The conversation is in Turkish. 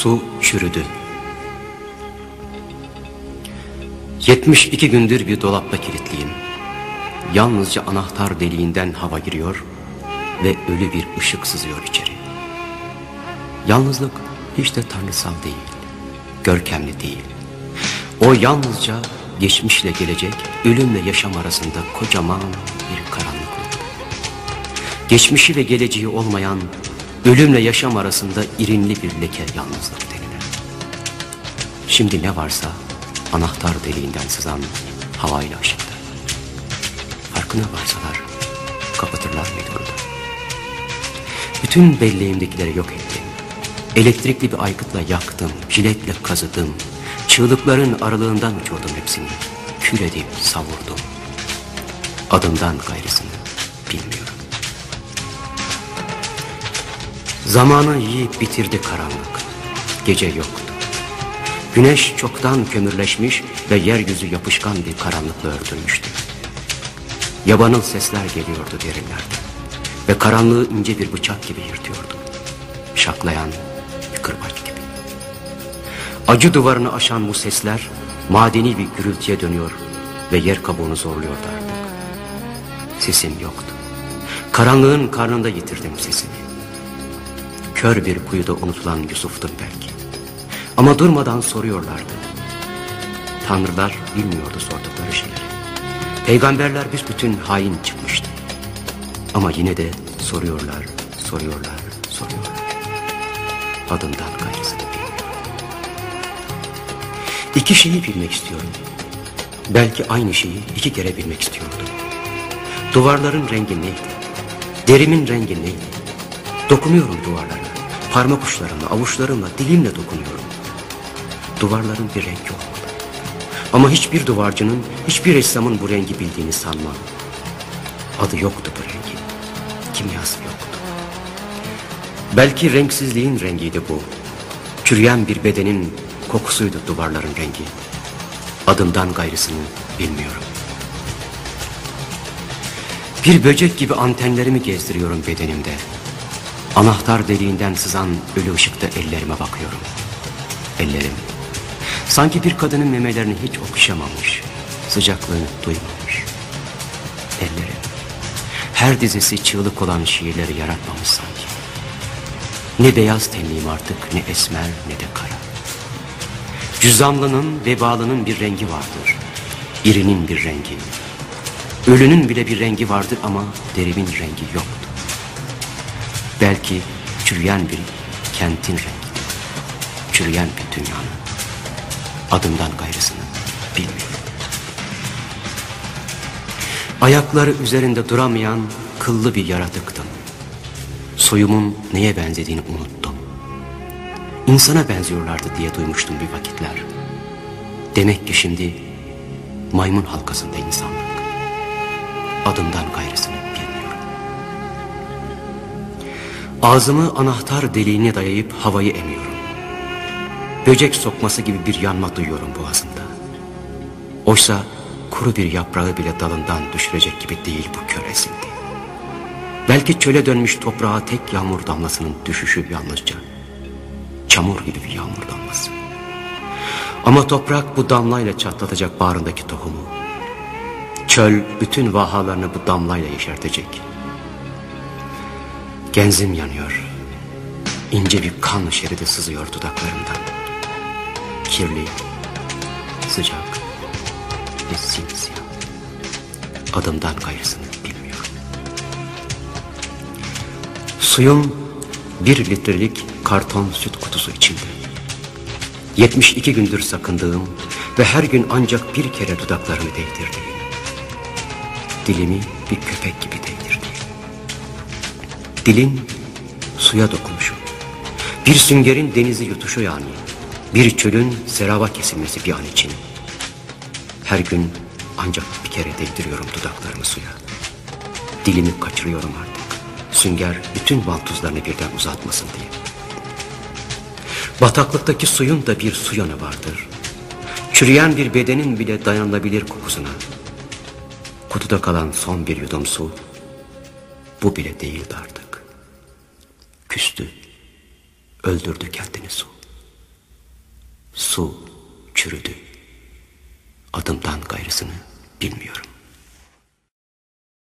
Su çürüdü. 72 gündür bir dolapta kilitliyim. Yalnızca anahtar deliğinden hava giriyor ve ölü bir ışık sızıyor içeri. Yalnızlık hiç de tanrısal değil, görkemli değil. O yalnızca geçmişle gelecek, ölümle yaşam arasında kocaman bir karanlıklık. Geçmişi ve geleceği olmayan, ölümle yaşam arasında irinli bir leke yalnızlık denilen. Şimdi ne varsa anahtar deliğinden sızan havayla ışıkta. Farkına varsalar kapatırlar mıydı Bütün belleğimdekileri yok ettim. Elektrikli bir aygıtla yaktım, jiletle kazıdım. Çığlıkların aralığından uçurdum hepsini. Kül edip savurdum. Adımdan gayrısını bilmiyorum. Zamanı yiyip bitirdi karanlık. Gece yoktu. Güneş çoktan kömürleşmiş ve yeryüzü yapışkan bir karanlıkla örtülmüştü. Yabanıl sesler geliyordu derinlerden ve karanlığı ince bir bıçak gibi yırtıyordu. Şaklayan bir kırbaç gibi. Acı duvarını aşan bu sesler madeni bir gürültüye dönüyor ve yer kabuğunu zorluyordu artık. Sesim yoktu. Karanlığın karnında yitirdim sesimi. Kör bir kuyuda unutulan Yusuf'tum belki. Ama durmadan soruyorlardı. Tanrılar bilmiyordu sordukları şeyleri. Peygamberler büsbütün hain çıkmıştı. Ama yine de soruyorlar, soruyorlar, soruyorlar. Adından gayrısını bilmiyorum. İki şeyi bilmek istiyorum. Belki aynı şeyi iki kere bilmek istiyordum. Duvarların rengi neydi? Derimin rengi neydi? Dokunuyorum duvarlara. Parmak uçlarımla, avuçlarımla, dilimle dokunuyorum. Duvarların bir rengi olmalı. Ama hiçbir duvarcının, hiçbir ressamın bu rengi bildiğini sanmam. Adı yoktu bu rengin. Kimyası yoktu. Belki renksizliğin rengiydi bu. Çürüyen bir bedenin kokusuydu duvarların rengi. Adımdan gayrısını bilmiyorum. Bir böcek gibi antenlerimi gezdiriyorum bedenimde. Anahtar deliğinden sızan ölü ışıkta ellerime bakıyorum. Ellerim. Sanki bir kadının memelerini hiç okşamamış. Sıcaklığını duymamış. Ellerim. Her dizesi çığlık olan şiirleri yaratmamış sanki. Ne beyaz tenliyim artık ne esmer ne de kara. Cüzamlının vebalının bir rengi vardır. İrinin bir rengi. Ölünün bile bir rengi vardır ama derimin rengi yoktur. Belki çürüyen bir kentin rengidir. Çürüyen bir dünyanın. Adından gayrısını bilmiyorum. Ayakları üzerinde duramayan kıllı bir yaratıktım. Soyumun neye benzediğini unuttum. İnsana benziyorlardı diye duymuştum bir vakitler. Demek ki şimdi maymun halkasında insanlık. Adından gayrısını Ağzımı anahtar deliğine dayayıp havayı emiyorum. Böcek sokması gibi bir yanma duyuyorum boğazımda. Oysa kuru bir yaprağı bile dalından düşürecek gibi değil bu kör esinti. Belki çöle dönmüş toprağa tek yağmur damlasının düşüşü yalnızca. Çamur gibi bir yağmur damlası. Ama toprak bu damlayla çatlatacak bağrındaki tohumu. Çöl bütün vahalarını bu damlayla yeşertecek. Genzim yanıyor. İnce bir kan şeridi sızıyor dudaklarımdan. Kirli, sıcak ve simsiyah. Adımdan gayrısını bilmiyorum. Suyum bir litrelik karton süt kutusu içinde. 72 gündür sakındığım ve her gün ancak bir kere dudaklarımı değdirdiğim. Dilimi bir köpek gibi değdirdiğim. Dilin suya dokunuşu. Bir süngerin denizi yutuşu yani. Bir çölün serava kesilmesi bir an için. Her gün ancak bir kere değdiriyorum dudaklarımı suya. Dilimi kaçırıyorum artık. Sünger bütün vantuzlarını birden uzatmasın diye. Bataklıktaki suyun da bir su yanı vardır. Çürüyen bir bedenin bile dayanılabilir kokusuna. Kutuda kalan son bir yudum su bu bile değildi artık. Küstü, öldürdü kendini su. Su çürüdü. Adımdan gayrısını bilmiyorum.